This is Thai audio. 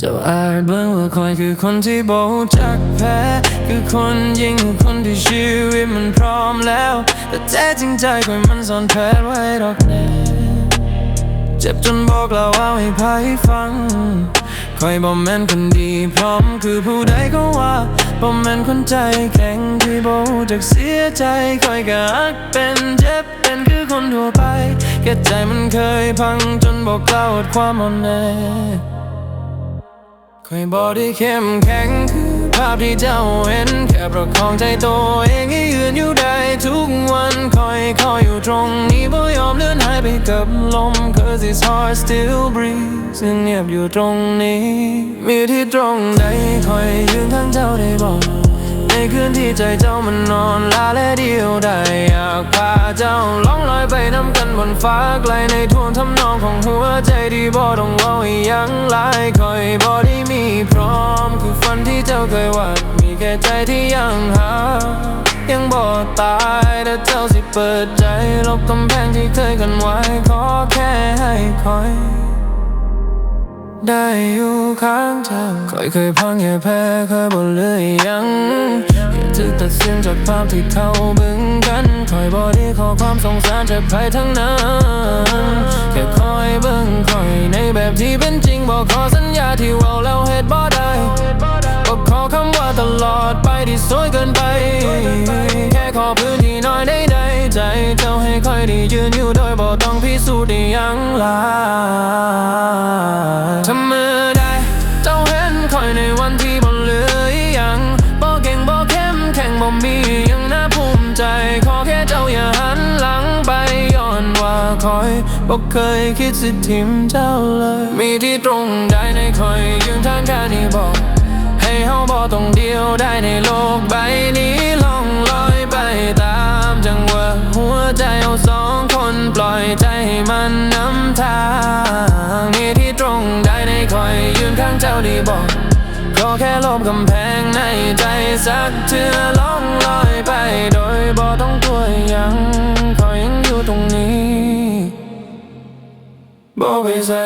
จ้าอาจเบิ่งว่าคอยคือคนที่บ่รู้จักแพ้ คือคนยิงคือคนที่ชีวิตมันพร้อมแล้ว แต่แท้จริงใจคอยมันซ่อนแผนไว้ดอกแน่เจ็บจนบอกเราว่าให้พายฟังคอยบอกแม่นคนดีพร้อมคือผู้ใดก็ว่าบอกแม่นคนใจแข็งที่บ่รู้จักเสียใจคอยก็อักเป็นเจ็บเป็นคือคนทั่วไปแค่ใจมันเคยพังจนบอกกล้าอดความอ่อนแอ คอยบอกได้เข้มแข็งคือภาพที่เจ้าเห็น แค่ประคองใจตัวเองให้ยืนอยู่ได้ทุกวันคอยคอยอยู่ตรงนี้บ่ยอมเลื่อนหายไปกับลม cause it's hard still breathe ซึ่งเงียบอยู่ตรงนี้ มีที่ตรงใดคอยยืนข้างเจ้าได้บอก นคืนที่ใจเจ้ามันนอนลาและเดียวได้อยากพาเจ้าล่องลอยไปน้ำกันบนฟ้าไกลในท่วงทำนองของหัวใจที่บ่ต้องเว้าอีหยังหลายคอยบ่ได้มีพร้อมคือฝันที่เจ้าเคยวาดมีแค่ใจที่ยังหา ยังบ่ตายแต่เจ้าสิเปิดใจลบกำแพงที่เคยกันไว้ขอแค่ให้คอย ได้อยู่ข้างเธอคอยเคยพังแค่แพ้เคยบ่เลยยังแค่ถึกตัดสินจากภาพที่เขาบึงกันคอยบ่ได้ขอความสงสารจากใครทั้งนั้นแค่คอยเบิ่งคอยในแบบที่เป็นจริงบอกขอสัญญาที่เว่าแล้วเหตุบ่ได้บอกขอคำว่าตลอดไปที่สวยเกินไป แค่ขอพื้นที่น้อยได้ใดใจเจ้าให้คอยได้ยืนอยู่โดยบ ต้องพิสูจน์ได้ยังลาทำมือได้ เจ้าเห็นคอยในวันที่บ่เหลืออีหยังบ่เก่งบ่เข้มแข็งบ่มียังน่าภูมิใจ ขอแค่เจ้าอย่าหันหลังไปย้อนว่าคอยบ่เคยคิดสิทิมเจ้าเลย มีที่ตรงใดในคอยยืนทางการนี้บอก ให้เฮาบ่ต้องเดียวได้ในโลกใบนี้ บกำแพงในใจสักเทือล่องลอยไปโดยบ่ต้องกลัวยังคอยยังอยู่ตรงนี้บอกไปใส่